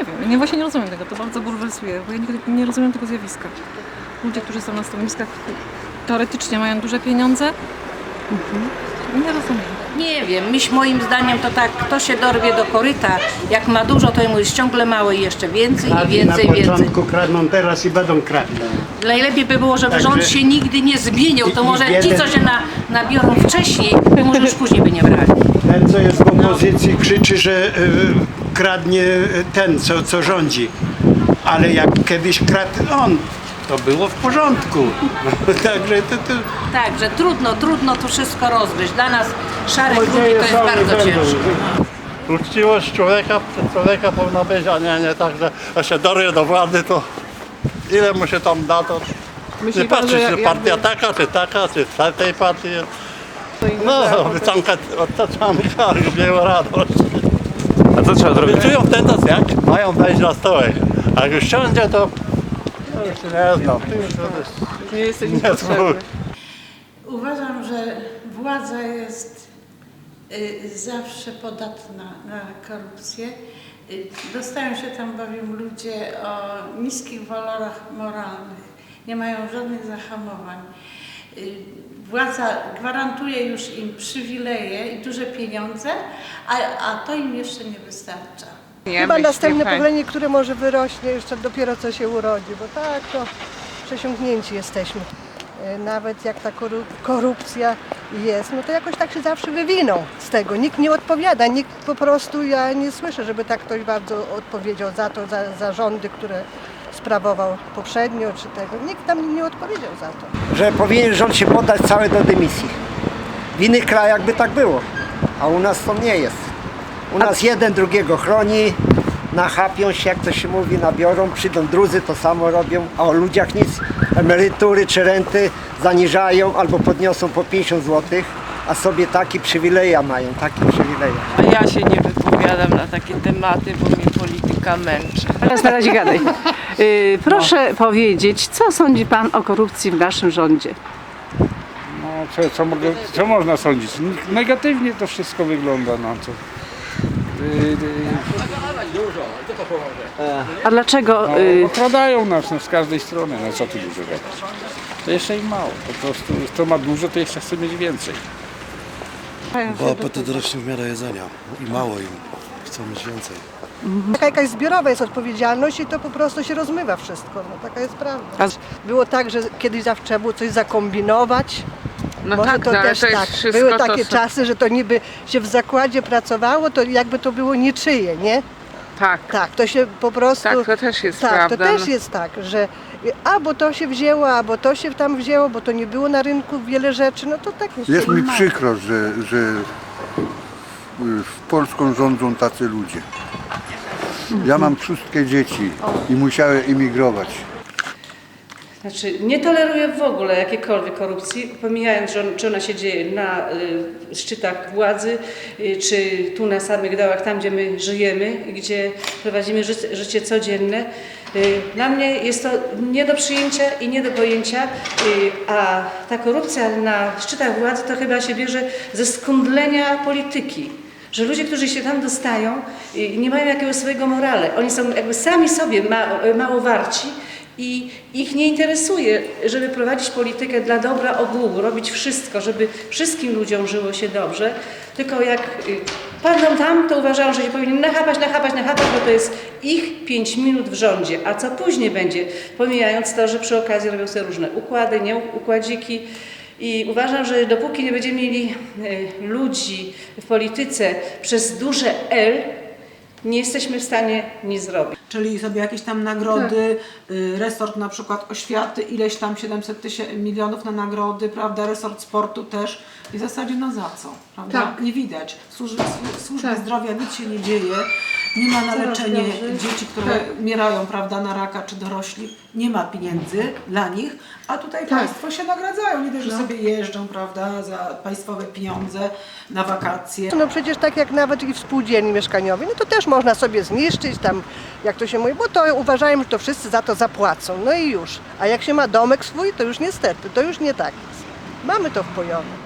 Nie wiem, nie, właśnie nie rozumiem tego, to bardzo bulwersuje, bo ja nigdy nie rozumiem tego zjawiska. Ludzie, którzy są na stanowiskach, teoretycznie mają duże pieniądze, nie rozumiem. Nie wiem, myśl moim zdaniem to tak, kto się dorwie do koryta, jak ma dużo, to mu jest ciągle mało i jeszcze więcej i Kradli więcej, na więcej. początku, kradną teraz i będą kradli. Najlepiej by było, żeby Także- rząd się nigdy nie zmienił, to I- i może ci, co się na, nabiorą wcześniej, to może już później by nie brali. Ten, co jest w opozycji, krzyczy, że y, kradnie y, ten, co, co rządzi. Ale jak kiedyś kradł on, to było w porządku. Także to, to Tak, że trudno, trudno to wszystko rozgryźć. Dla nas szarych ludzi to jest bardzo ciężko. Uczciwość człowieka przez człowieka powinna być, a nie, nie tak, że się dorwie do władzy, to ile mu się tam da, to Myśli nie patrzy, że czy jakby- partia taka, czy taka, czy z tej partii. No, wycanka otaczamy kark, białą radość. A co trzeba zrobić? Czują wtedy, jak mają wejść na stołek. A jak już siądzie, to to już się nie znam. To już to jest Nie jesteś niepotrzebny. Uważam, że władza jest y, zawsze podatna na korupcję. Y, Dostają się tam bowiem ludzie o niskich walorach moralnych, nie mają żadnych zahamowań. Y, Władza gwarantuje już im przywileje i duże pieniądze, a, a to im jeszcze nie wystarcza. Chyba następne pokolenie, które może wyrośnie, jeszcze dopiero co się urodzi, bo tak to przesiąknięci jesteśmy. E, Nawet jak ta koru- korupcja jest, no to jakoś tak się zawsze wywiną z tego. Nikt nie odpowiada, nikt po prostu, ja nie słyszę, żeby tak ktoś bardzo odpowiedział za to, za, za rządy, które sprawował poprzednio czy tego. Nikt tam nie odpowiedział za to. że powinien rząd się poddać cały do dymisji. W innych krajach by tak było, a u nas to nie jest. U nas jeden drugiego chroni, nachapią się, jak to się mówi, nabiorą, przyjdą drudzy, to samo robią, a o ludziach nic, emerytury czy renty zaniżają albo podniosą po 50 zł, a sobie taki przywileja mają, taki przywileja. A ja się nie wypowiadam na takie tematy, bo mnie polityka męczy. Teraz na razie gadaj. Y, proszę powiedzieć, co sądzi Pan o korupcji w naszym rządzie? No, co, co, mogę, co można sądzić? Negatywnie to wszystko wygląda na co. Yy, yy, A dlaczego? no, Y, okradają nas no, z każdej strony, no co tu dużo gadać. To jeszcze im mało, po prostu kto ma dużo, to jeszcze chce mieć więcej. Bo apetyt rośnie w miarę jedzenia i mało im. Chcą mieć więcej. Taka jakaś zbiorowa jest odpowiedzialność i to po prostu się rozmywa wszystko. No, taka jest prawda. Było tak, że kiedyś zawsze trzeba było coś zakombinować. No Może tak, to no, ale też to jest tak. wszystko Były to takie są- czasy, że to niby się w zakładzie pracowało, to jakby to było niczyje, nie? Tak, Tak, to się po prostu. tak, to też jest tak, prawda. to też no. jest tak, że albo to się wzięło, albo to się tam wzięło, bo to nie było na rynku wiele rzeczy, no to tak jest. Jest mi przykro, że, że w Polską rządzą tacy ludzie. Ja mam szóstkę dzieci i musiałem emigrować. Znaczy, nie toleruję w ogóle jakiejkolwiek korupcji, pomijając, że on, czy ona się dzieje na y, szczytach władzy, y, czy tu na samych dołach, tam gdzie my żyjemy, gdzie prowadzimy życie, życie codzienne. Y, dla mnie jest to nie do przyjęcia i nie do pojęcia, y, a ta korupcja na szczytach władzy to chyba się bierze ze skundlenia polityki. Że ludzie, którzy się tam dostają, y, nie mają jakiegoś swojego morale. Oni są jakby sami sobie ma, mało warci i ich nie interesuje, żeby prowadzić politykę dla dobra ogółu, robić wszystko, żeby wszystkim ludziom żyło się dobrze, tylko jak y, padną tam, to uważają, że się powinni nachapać, nachapać, nachapać, bo to jest ich pięć minut w rządzie, a co później będzie, pomijając to, że przy okazji robią sobie różne układy, nie układziki, i uważam, że dopóki nie będziemy mieli y, ludzi w polityce przez duże L, nie jesteśmy w stanie nic zrobić. Czyli sobie jakieś tam nagrody, y, resort na przykład oświaty, ileś tam 700 tysięcy milionów na nagrody, prawda, resort sportu też. I w zasadzie no za co, prawda, nie widać. W służbie, w służbie zdrowia nic się nie dzieje, nie ma na leczenie dzieci, które umierają, prawda, na raka czy dorośli, nie ma pieniędzy dla nich, a tutaj państwo się nagradzają, nie dość, że sobie jeżdżą, prawda, za państwowe pieniądze na wakacje. No przecież tak jak nawet i w spółdzielni mieszkaniowej, no to też można sobie zniszczyć tam, jak to się mówi, bo to uważają, że to wszyscy za to zapłacą, no i już. A jak się ma domek swój, to już niestety, to już nie tak jest. Mamy to wpojone.